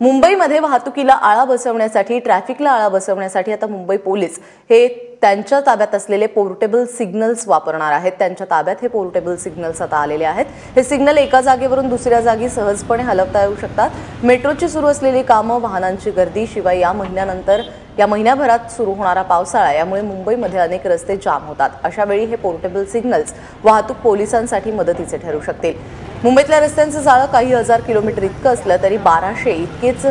मुंबईमध्ये वाहतुकीला आळा बसवण्यासाठी ट्रॅफिकला आळा बसवण्यासाठी आता मुंबई पोलीस हे त्यांच्या ताब्यात असलेले पोर्टेबल सिग्नल्स वापरणार आहेत. त्यांच्या ताब्यात हे पोर्टेबल सिग्नल्स आता आलेले आहेत. हे सिग्नल एका जागेवरून दुसऱ्या जागी सहजपणे हलवता येऊ शकतात. मेट्रोची सुरू असलेली कामं वाहनांची गर्दी शिवाय या महिन्यानंतर या महिन्याभरात सुरू होणारा पावसाळा यामुळे मुंबईमध्ये अनेक रस्ते जाम होतात. अशा वेळी हे पोर्टेबल सिग्नल्स वाहतूक पोलिसांसाठी मदतीचे ठरू शकतील. मुंबईतल्या रस्त्यांचं जाळं काही हजार किलोमीटर इतकं असलं तरी बाराशे इतकेच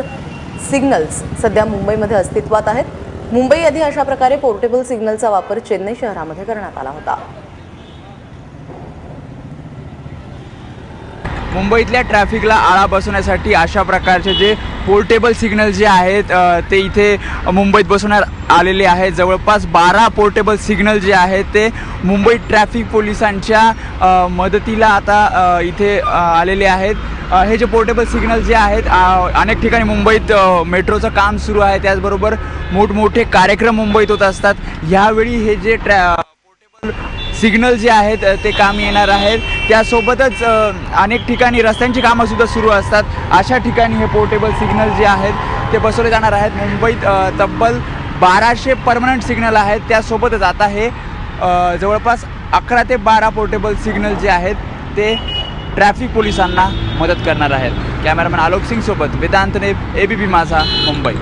सिग्नल्स सध्या मुंबईमध्ये अस्तित्वात आहेत. मुंबई आधी अशा प्रकारे पोर्टेबल सिग्नलचा वापर चेन्नई शहरामध्ये करण्यात आला होता. मुंबईतल्या ट्रॅफिकला आळा बसवण्यासाठी अशा प्रकारचे जे पोर्टेबल सिग्नल जे आहेत ते इथे मुंबईत बसवण्यात आलेले आहेत. जवळपास बारा पोर्टेबल सिग्नल जे आहेत ते मुंबई ट्रॅफिक पोलिसांच्या मदतीला आता इथे आलेले आहेत. हे जे पोर्टेबल सिग्नल जे आहेत अनेक ठिकाणी मुंबईत मेट्रोचं काम सुरू आहे. त्याचबरोबर मोठमोठे कार्यक्रम मुंबईत होत असतात. ह्यावेळी हे जे ट्रॅ पोर्टेबल सिग्नल जे आहेत ते काम येणार आहेत. त्यासोबतच अनेक ठिकाणी रस्त्यांची कामंसुद्धा सुरू असतात. अशा ठिकाणी हे पोर्टेबल सिग्नल जे आहेत ते बसवले जाणार आहेत. मुंबईत तब्बल बाराशे परमनंट सिग्नल आहेत. त्यासोबतच आता हे जवळपास अकरा ते बारा पोर्टेबल सिग्नल जे आहेत ते ट्रॅफिक पोलिसांना मदत करणार आहेत. कॅमेरामॅन आलोक सिंग सोबत ए बी पी माझा मुंबई.